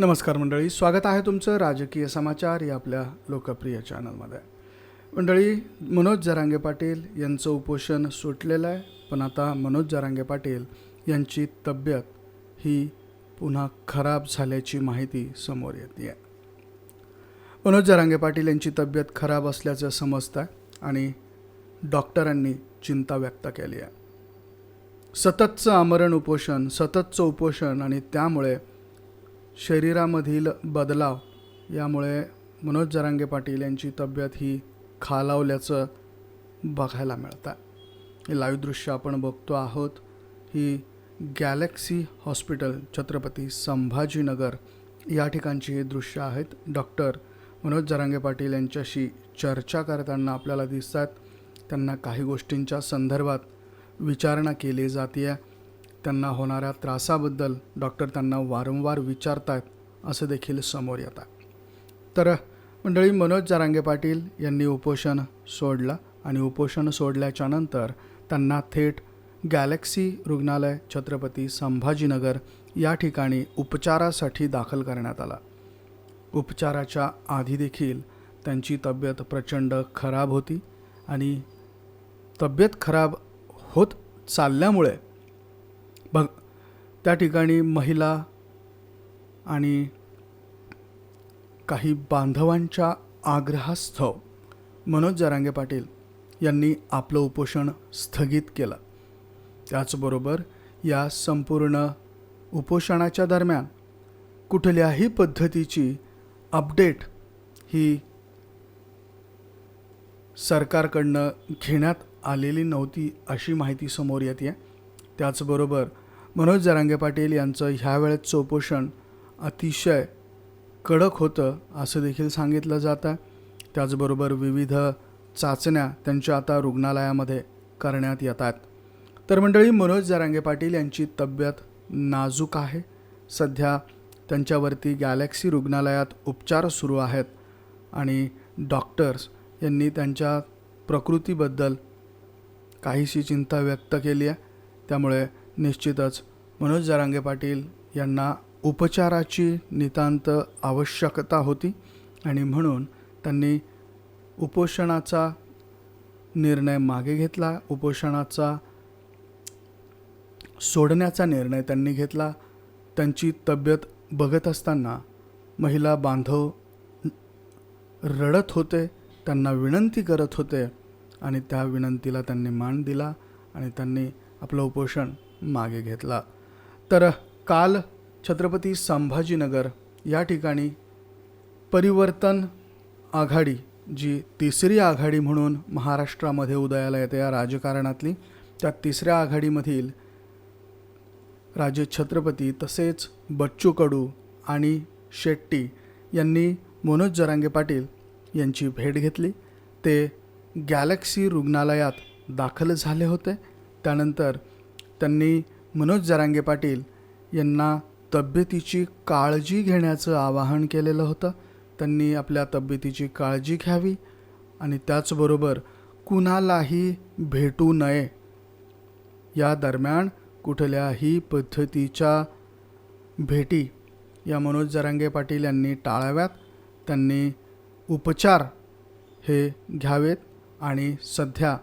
नमस्कार मंडळी स्वागत आहे तुमचं राजकीय समाचार या आपल्या लोकप्रिय चॅनलमध्ये. मंडळी मनोज जरांगे पाटील यांचं उपोषण सुटलेलं आहे पण आता मनोज जरांगे पाटील यांची तब्येत ही पुन्हा खराब झाल्याची माहिती समोर येते आहे मनोज जरांगे पाटील यांची तब्येत खराब असल्याचं समजतं आहे आणि डॉक्टरांनी चिंता व्यक्त केली आहे. सततचं आमरण उपोषण सततचं उपोषण आणि त्यामुळे शरीरामधील बदलाव यामुळे मनोज जरांगे पाटील यांची तब्येत ही खालावल्याचं बघायला मिळतं हे लाईव्ह दृश्य आपण बघतो आहोत. ही गॅलेक्सी हॉस्पिटल छत्रपती संभाजीनगर या ठिकाणची हे दृश्य आहेत. डॉक्टर मनोज जरांगे पाटील यांच्याशी चर्चा करताना आपल्याला दिसतात त्यांना काही गोष्टींच्या संदर्भात विचारणा केली जाते त्यांना होणाऱ्या त्रासाबद्दल डॉक्टर त्यांना वारंवार विचारतात असं देखील समोर येतात. तर मंडळी मनोज जारांगे पाटील यांनी उपोषण सोडलं आणि उपोषण सोडल्याच्या नंतर त्यांना थेट गॅलेक्सी रुग्णालय छत्रपती संभाजीनगर या ठिकाणी उपचारासाठी दाखल करण्यात आला. उपचाराच्या आधी देखील त्यांची तब्येत प्रचंड खराब होती आणि तब्येत खराब होत चालल्यामुळे बघ त्या ठिकाणी महिला आणि काही बांधवांच्या आग्रहास्तव मनोज जरांगे पाटील यांनी आपलं उपोषण स्थगित केलं. त्याचबरोबर या संपूर्ण उपोषणाच्या दरम्यान कुठल्याही पद्धतीची अपडेट ही सरकारकडनं घेण्यात आलेली नव्हती अशी माहिती समोर येते त्याचबरोबर मनोज जरांगे पाटील यांचं ह्यावेळेचं उपोषण अतिशय कडक होतं असं देखील सांगितलं जातं त्याचबरोबर विविध चाचण्या त्यांच्या आता रुग्णालयामध्ये करण्यात येतात तर मंडळी मनोज जरांगे पाटील यांची तब्येत नाजूक आहे. सध्या त्यांच्यावरती गॅलेक्सी रुग्णालयात उपचार सुरू आहेत आणि डॉक्टर्स यांनी त्यांच्या प्रकृतीबद्दल काहीशी चिंता व्यक्त केली आहे. त्यामुळे निश्चितच. मनोज जरांगे पाटील यांना उपचाराची नितांत आवश्यकता होती आणि म्हणून त्यांनी उपोषणाचा निर्णय मागे घेतला. उपोषणाचा सोडण्याचा निर्णय त्यांनी घेतला. त्यांची तब्येत बघत असताना महिला बांधव रडत होते त्यांना विनंती करत होते आणि त्या विनंतीला त्यांनी मान दिला आणि त्यांनी आपलं उपोषण मागे घेतला. तर काल छत्रपती संभाजीनगर या ठिकाणी परिवर्तन आघाडी जी तिसरी आघाडी म्हणून महाराष्ट्रामध्ये उदयाला येते या राजकारणातली त्या तिसऱ्या आघाडीमधील राजे छत्रपती तसेच बच्चू कडू आणि शेट्टी यांनी मनोज जरांगे पाटील यांची भेट घेतली. ते गॅलेक्सी रुग्णालयात दाखल झाले होते. त्यानंतर त्यांनी मनोज जरांगे पाटील यांना तब्येतीची काळजी घेण्याचं आवाहन केलेलं होतं. त्यांनी आपल्या तब्येतीची काळजी घ्यावी आणि त्याचबरोबर कुणालाही भेटू नये. या दरम्यान कुठल्याही पद्धतीच्या भेटी या मनोज जरांगे पाटील यांनी टाळाव्यात. त्यांनी उपचार हे घ्यावेत आणि सध्या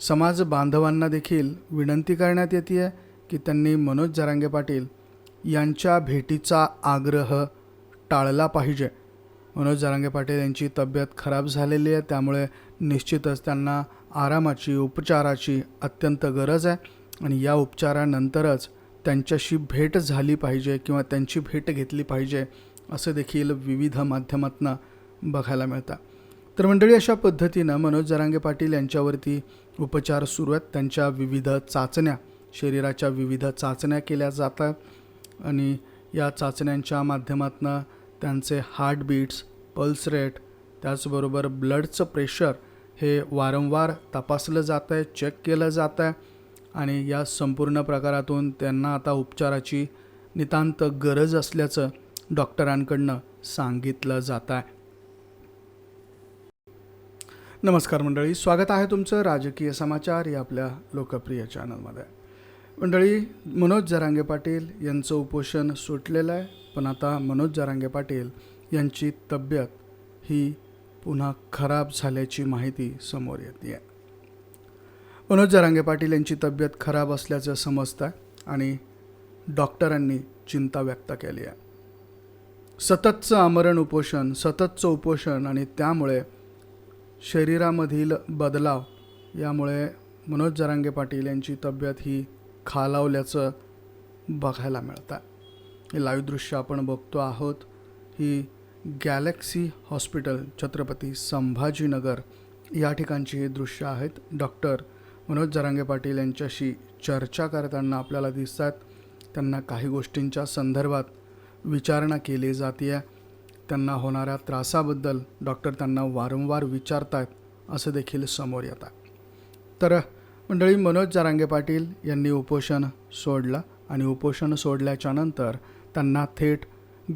समाज बांधवांना देखील विनंती करण्यात येते आहे की त्यांनी मनोज जरांगे पाटील यांच्या भेटीचा आग्रह टाळला पाहिजे. मनोज जरांगे पाटील यांची तब्येत खराब झालेली आहे त्यामुळे निश्चितच त्यांना आरामाची उपचाराची अत्यंत गरज आहे आणि या उपचारानंतरच त्यांच्याशी भेट झाली पाहिजे किंवा त्यांची भेट घेतली पाहिजे असं देखील विविध माध्यमातून बघायला मिळतं. तर मंडळी अशा पद्धतीनं मनोज जरांगे पाटील यांच्यावरती उपचार सुरू आहेत. त्यांच्या विविध चाचण्या शरीराच्या विविध चाचण्या केल्या जातात आणि या चाचण्यांच्या माध्यमातून त्यांचे हार्टबीट्स पल्स रेट त्याचबरोबर ब्लडचं प्रेशर हे वारंवार तपासलं जातं आहे चेक केलं जातं आहे आणि या संपूर्ण प्रकारातून त्यांना आता उपचाराची नितांत गरज असल्याचं डॉक्टरांकडनं सांगितलं जात आहे. नमस्कार मंडळी स्वागत आहे तुमचं राजकीय समाचार या आपल्या लोकप्रिय चॅनलमध्ये. मंडळी मनोज जरांगे पाटील यांचं उपोषण सुटलेलं आहे पण आता मनोज जरांगे पाटील यांची तब्येत ही पुन्हा खराब झाल्याची माहिती समोर येते आहे मनोज जरांगे पाटील यांची तब्येत खराब असल्याचं समजतं आणि डॉक्टरांनी चिंता व्यक्त केली आहे. सततचं आमरण उपोषण सततचं उपोषण आणि त्यामुळे शरीरामधील बदलाव यामुळे मनोज जरांगे पाटील यांची तब्येत ही खालावल्याचं बघायला मिळतं हे लाईव्ह दृश्य आपण बघतो आहोत. ही गॅलेक्सी हॉस्पिटल छत्रपती संभाजीनगर या ठिकाणची हे दृश्य आहेत. डॉक्टर मनोज जरांगे पाटील यांच्याशी चर्चा करताना आपल्याला दिसतात त्यांना काही गोष्टींच्या संदर्भात विचारणा केली जाते आहे त्यांना होणाऱ्या त्रासाबद्दल डॉक्टर त्यांना वारंवार विचारतायत असं देखील समोर येतात. तर मंडळी मनोज जारांगे पाटील यांनी उपोषण सोडलं आणि उपोषण सोडल्याच्या नंतर त्यांना थेट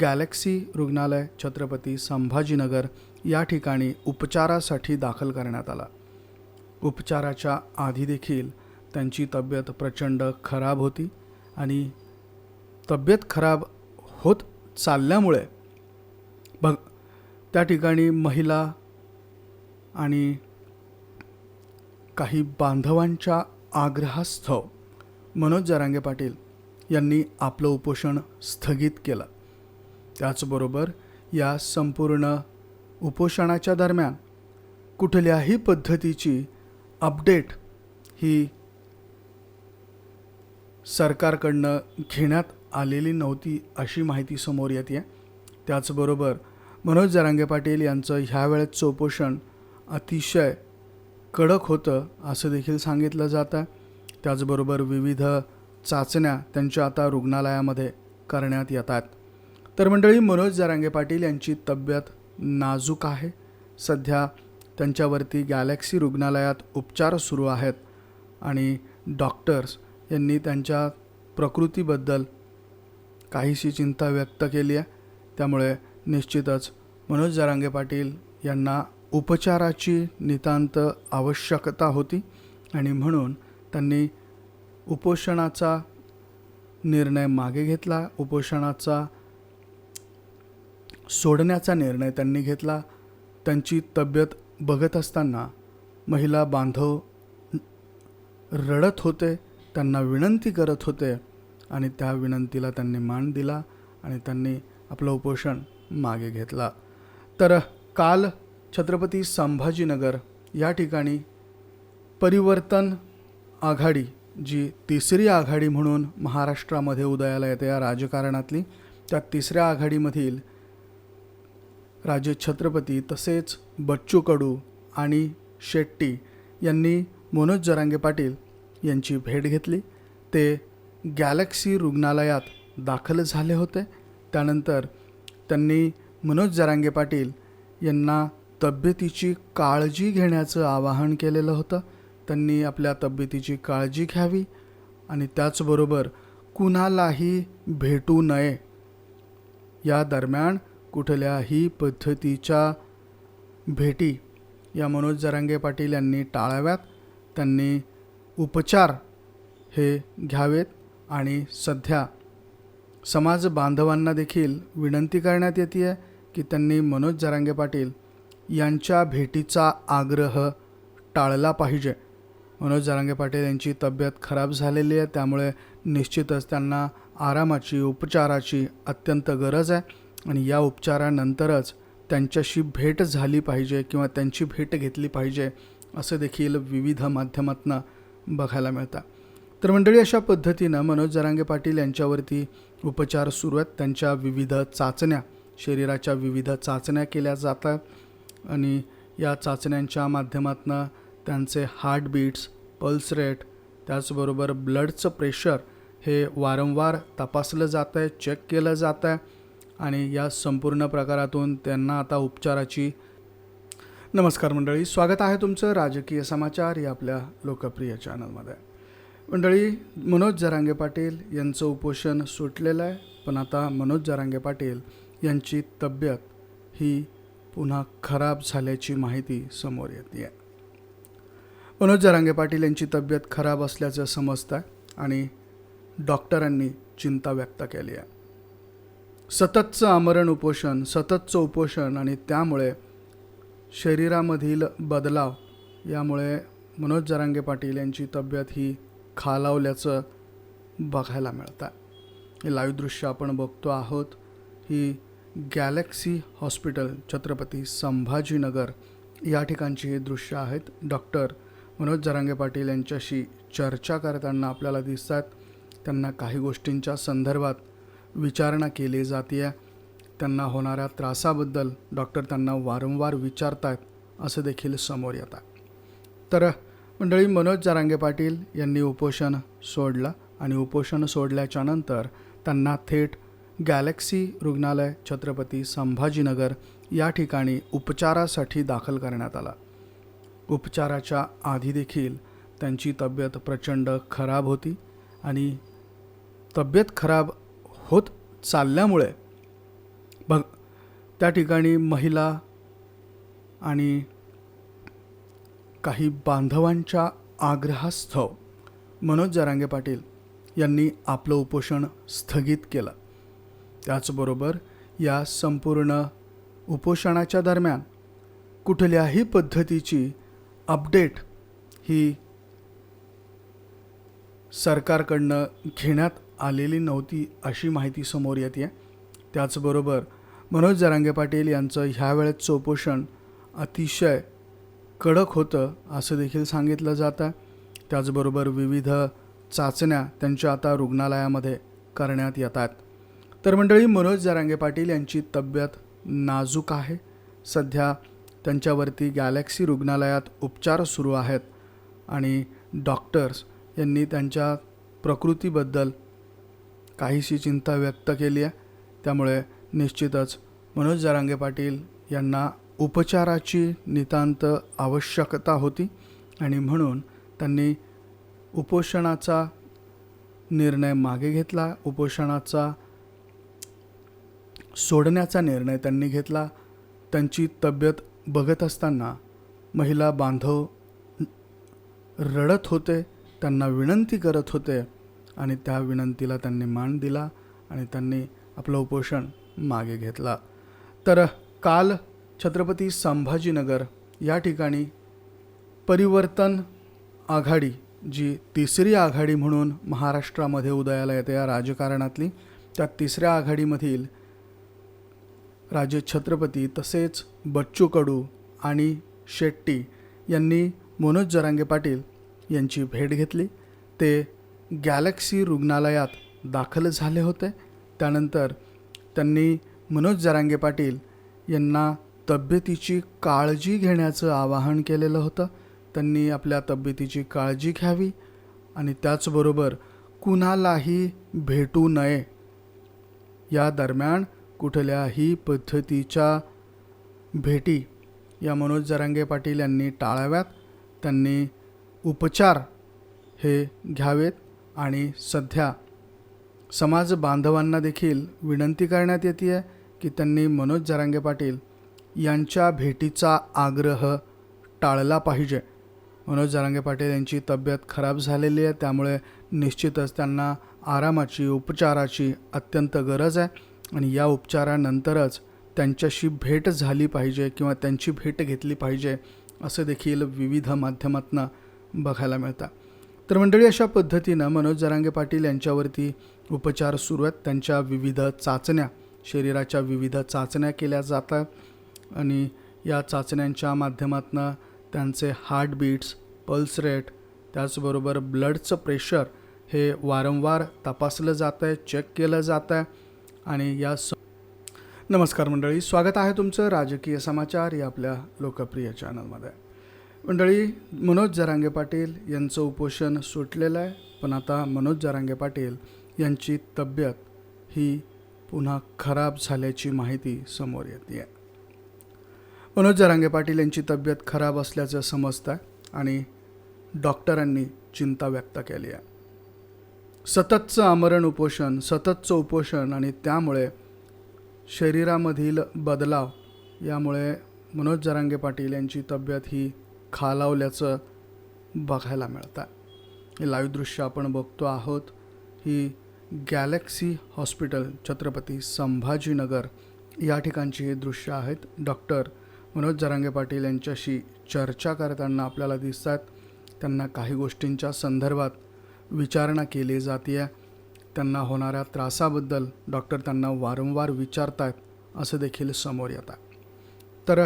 गॅलेक्सी रुग्णालय छत्रपती संभाजीनगर या ठिकाणी उपचारासाठी दाखल करण्यात आला. उपचाराच्या आधी देखील त्यांची तब्येत प्रचंड खराब होती आणि तब्येत खराब होत चालल्यामुळे बघ त्या ठिकाणी महिला आणि काही बांधवांच्या आग्रहास्तव मनोज जरांगे पाटील यांनी आपलं उपोषण स्थगित केलं. त्याचबरोबर या संपूर्ण उपोषणाच्या दरम्यान कुठल्याही पद्धतीची अपडेट ही सरकारकडनं घेण्यात आलेली नव्हती अशी माहिती समोर येते त्याचबरोबर मनोज जरांगे पाटील यांचं ह्यावेळेचं उपोषण अतिशय कडक होतं असं देखील सांगितलं जातं त्याचबरोबर विविध चाचण्या त्यांच्या आता रुग्णालयामध्ये करण्यात येतात. तर मंडळी मनोज जरांगे पाटील यांची तब्येत नाजूक आहे. सध्या त्यांच्यावरती गॅलेक्सी रुग्णालयात उपचार सुरू आहेत आणि डॉक्टर्स यांनी त्यांच्या प्रकृतीबद्दल काहीशी चिंता व्यक्त केली आहे. त्यामुळे निश्चितच मनोज जरांगे पाटील यांना उपचाराची नितांत आवश्यकता होती आणि म्हणून त्यांनी उपोषणाचा निर्णय मागे घेतला उपोषणाचा सोडण्याचा निर्णय त्यांनी घेतला. त्यांची तब्येत बघत असताना महिला बांधव रडत होते त्यांना विनंती करत होते आणि त्या विनंतीला त्यांनी मान दिला आणि त्यांनी आपलं उपोषण मागे घेतला. तर काल छत्रपती संभाजीनगर या ठिकाणी परिवर्तन आघाडी जी तिसरी आघाडी म्हणून महाराष्ट्रामध्ये उदयाला येते या राजकारणातली त्या तिसऱ्या आघाडीमधील राजे छत्रपती तसेच बच्चू कडू आणि शेट्टी यांनी मनोज जरांगे पाटील यांची भेट घेतली. ते गॅलेक्सी रुग्णालयात दाखल झाले होते. त्यानंतर त्यांनी मनोज जरांगे पाटील यांना तब्येतीची काळजी घेण्याचं आवाहन केलेलं होतं. त्यांनी आपल्या तब्येतीची काळजी घ्यावी आणि त्याचबरोबर कुणालाही भेटू नये. या दरम्यान कुठल्याही पद्धतीच्या भेटी या मनोज जरांगे पाटील यांनी टाळाव्यात. त्यांनी उपचार हे घ्यावेत आणि सध्या समाज बांधवांना देखील विनंती करण्यात येते आहे की त्यांनी मनोज जरांगे पाटील यांच्या भेटीचा आग्रह टाळला पाहिजे. मनोज जरांगे पाटील यांची तब्येत खराब झालेली आहे. त्यामुळे निश्चितच त्यांना आरामाची उपचाराची अत्यंत गरज आहे. आणि या उपचारानंतरच त्यांच्याशी भेट झाली पाहिजे किंवा त्यांची भेट घेतली पाहिजे असं देखील विविध माध्यमातून बघायला मिळतं. तर मंडळी अशा पद्धतीनं मनोज जरांगे पाटील यांच्यावरती उपचार सुरू आहेत. त्यांच्या विविध चाचण्या शरीराच्या विविध चाचण्या केल्या जातात आणि या चाचण्यांच्या माध्यमातून त्यांचे हार्टबीट्स पल्स रेट त्याचबरोबर ब्लडचं प्रेशर हे वारंवार तपासलं जातं आहे चेक केलं जातं आहे आणि या संपूर्ण प्रकारातून त्यांना आता उपचाराची नमस्कार मंडळी स्वागत आहे तुमचं राजकीय समाचार या आपल्या लोकप्रिय चॅनलमध्ये मंडळी मनोज जरांगे पाटील यांचं उपोषण सुटलेलं आहे पण आता मनोज जरांगे पाटील यांची तब्येत ही पुन्हा खराब झाल्याची माहिती समोर येते. आहे मनोज जरांगे पाटील यांची तब्येत खराब असल्याचं समजत आहे आणि डॉक्टरांनी चिंता व्यक्त केली आहे. सततचं आमरण उपोषण सततचं उपोषण आणि त्यामुळे शरीरामधील बदलाव यामुळे मनोज जरांगे पाटील यांची तब्येत ही खालावल्याचं बघायला मिळतं आहे हे लाईव्ह दृश्य आपण बघतो आहोत. ही गॅलेक्सी हॉस्पिटल छत्रपती संभाजीनगर या ठिकाणची हे दृश्य आहेत. डॉक्टर मनोज जरांगे पाटील यांच्याशी चर्चा करताना आपल्याला दिसतात. त्यांना काही गोष्टींच्या संदर्भात विचारणा केली जाते त्यांना होणाऱ्या त्रासाबद्दल डॉक्टर त्यांना वारंवार विचारतायत असं देखील समोर येतात तर मंडळी मनोज जरांगे पाटील यांनी उपोषण सोडलं आणि उपोषण सोडल्याच्यानंतर त्यांना थेट गॅलेक्सी रुग्णालय छत्रपती संभाजीनगर या ठिकाणी उपचारासाठी दाखल करण्यात आला. उपचाराच्या आधी देखील त्यांची तब्येत प्रचंड खराब होती आणि तब्येत खराब होत चालल्यामुळे बघ त्या ठिकाणी महिला आणि काही बांधवांच्या आग्रहास्तव मनोज जरांगे पाटील यांनी आपलं उपोषण स्थगित केलं. त्याचबरोबर या संपूर्ण उपोषणाच्या दरम्यान कुठल्याही पद्धतीची अपडेट ही सरकारकडनं घेण्यात आलेली नव्हती अशी माहिती समोर येते. त्याचबरोबर मनोज जरांगे पाटील यांचं ह्यावेळेचं उपोषण अतिशय कडक होतं असं देखील सांगितलं जातं. त्याचबरोबर विविध चाचण्या त्यांच्या आता रुग्णालयामध्ये करण्यात येतात. तर मंडळी मनोज जरांगे पाटील यांची तब्येत नाजूक आहे. सध्या त्यांच्यावरती गॅलेक्सी रुग्णालयात उपचार सुरू आहेत आणि डॉक्टर्स यांनी त्यांच्या प्रकृतीबद्दल काहीशी चिंता व्यक्त केली आहे. त्यामुळे निश्चितच मनोज जरांगे पाटील यांना उपचाराची नितांत आवश्यकता होती आणि म्हणून त्यांनी उपोषणाचा निर्णय मागे घेतला. उपोषणाचा सोडण्याचा निर्णय त्यांनी घेतला. त्यांची तब्येत बघत असताना महिला बांधव रडत होते त्यांना विनंती करत होते आणि त्या विनंतीला त्यांनी मान दिला आणि त्यांनी आपलं उपोषण मागे घेतला. तर काल छत्रपती संभाजीनगर या ठिकाणी परिवर्तन आघाडी जी तिसरी आघाडी म्हणून महाराष्ट्रामध्ये उदयाला येते या राजकारणातली त्या तिसऱ्या आघाडीमधील राजे छत्रपती तसेच बच्चू कडू आणि शेट्टी यांनी मनोज जरांगे पाटील यांची भेट घेतली. ते गॅलेक्सी रुग्णालयात दाखल झाले होते. त्यानंतर त्यांनी मनोज जरांगे पाटील यांना तब्येतीची काळजी घेण्याचं आवाहन केलेलं होतं. त्यांनी आपल्या तब्येतीची काळजी घ्यावी आणि त्याचबरोबर कुणालाही भेटू नये या दरम्यान कुठल्याही पद्धतीच्या भेटी या मनोज जरांगे पाटील यांनी टाळाव्यात. त्यांनी उपचार हे घ्यावेत आणि सध्या समाज बांधवांना देखील विनंती करण्यात येते आहे की त्यांनी मनोज जरांगे पाटील यांच्या भेटीचा आग्रह टाळला पाहिजे. मनोज जरांगे पाटील यांची तब्येत खराब झालेली आहे त्यामुळे निश्चितच त्यांना आरामाची उपचाराची अत्यंत गरज आहे. आणि या उपचारानंतरच त्यांच्याशी भेट झाली पाहिजे किंवा त्यांची भेट घेतली पाहिजे असं देखील विविध माध्यमातून बघायला मिळतं. तर मंडळी अशा पद्धतीनं मनोज जरांगे पाटील यांच्यावरती उपचार सुरू आहेत. त्यांच्या विविध चाचण्या शरीराच्या विविध चाचण्या केल्या जातात आणि या चाचण्यांच्या माध्यमातून त्यांचे हार्टबीट्स पल्स रेट त्याचबरोबर ब्लडचं प्रेशर हे वारंवार तपासलं जातं आहे चेक केलं जातं आहे आणि या स नमस्कार मंडळी स्वागत आहे तुमचं राजकीय समाचार या आपल्या लोकप्रिय चॅनलमध्ये. मंडळी मनोज जरांगे पाटील यांचं उपोषण सुटलेलं आहे पण आता मनोज जरांगे पाटील यांची तब्येत ही पुन्हा खराब झाल्याची माहिती समोर येते आहे मनोज जरांगे पाटील यांची तब्येत खराब असल्याचं समजतं आहे आणि डॉक्टरांनी चिंता व्यक्त केली आहे. सततचं आमरण उपोषण सततचं उपोषण आणि त्यामुळे शरीरामधील बदलाव यामुळे मनोज जरांगे पाटील यांची तब्येत ही खालावल्याचं बघायला मिळतं आहे हे लाईव्ह दृश्य आपण बघतो आहोत. ही गॅलेक्सी हॉस्पिटल छत्रपती संभाजीनगर या ठिकाणची हे दृश्य आहेत. डॉक्टर मनोज जरांगे पाटील यांच्याशी चर्चा करताना आपल्याला दिसतात. त्यांना काही गोष्टींच्या संदर्भात विचारणा केली जाते त्यांना होणाऱ्या त्रासाबद्दल डॉक्टर त्यांना वारंवार विचारतायत असं देखील समोर येत आहे तर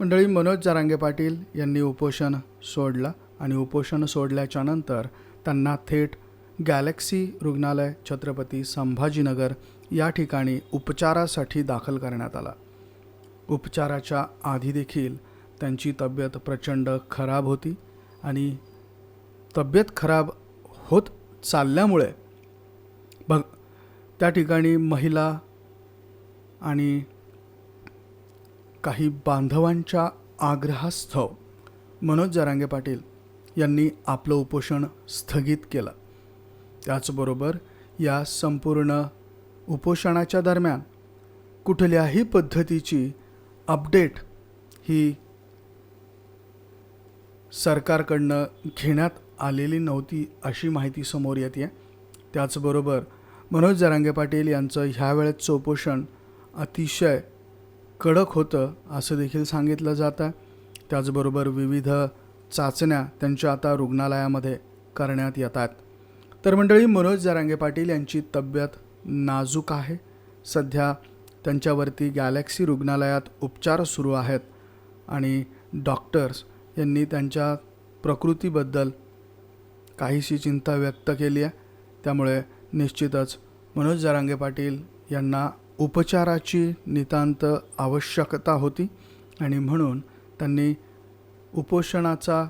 मंडळी मनोज जारांगे पाटील यांनी उपोषण सोडलं आणि उपोषण सोडल्याच्या नंतर त्यांना थेट गॅलेक्सी रुग्णालय छत्रपती संभाजीनगर या ठिकाणी उपचारासाठी दाखल करण्यात आला. उपचाराच्या आधी देखील त्यांची तब्येत प्रचंड खराब होती आणि तब्येत खराब होत चालल्यामुळे बघ त्या ठिकाणी महिला आणि काही बांधवांच्या आग्रहास्तव मनोज जरांगे पाटील यांनी आपलं उपोषण स्थगित केलं. त्याचबरोबर या संपूर्ण उपोषणाच्या दरम्यान कुठल्याही पद्धतीची अपडेट ही सरकारकडनं घेण्यात आलेली नव्हती अशी माहिती समोर येते त्याचबरोबर मनोज जरांगे पाटील यांचं ह्या वेळेचं उपोषण अतिशय कडक होतं असं देखील सांगितलं जातं त्याचबरोबर विविध चाचण्या त्यांच्या आता रुग्णालयामध्ये करण्यात येतात. तर मंडळी मनोज जरांगे पाटील यांची तब्येत नाजूक आहे. सध्या त्यांच्यावरती गॅलेक्सी रुग्णालयात उपचार सुरू आहेत आणि डॉक्टर्स यांनी त्यांच्या प्रकृतीबद्दल काहीशी चिंता व्यक्त केली आहे. त्यामुळे निश्चितच मनोज जरांगे पाटील यांना उपचाराची नितांत आवश्यकता होती आणि म्हणून त्यांनी उपोषणाचा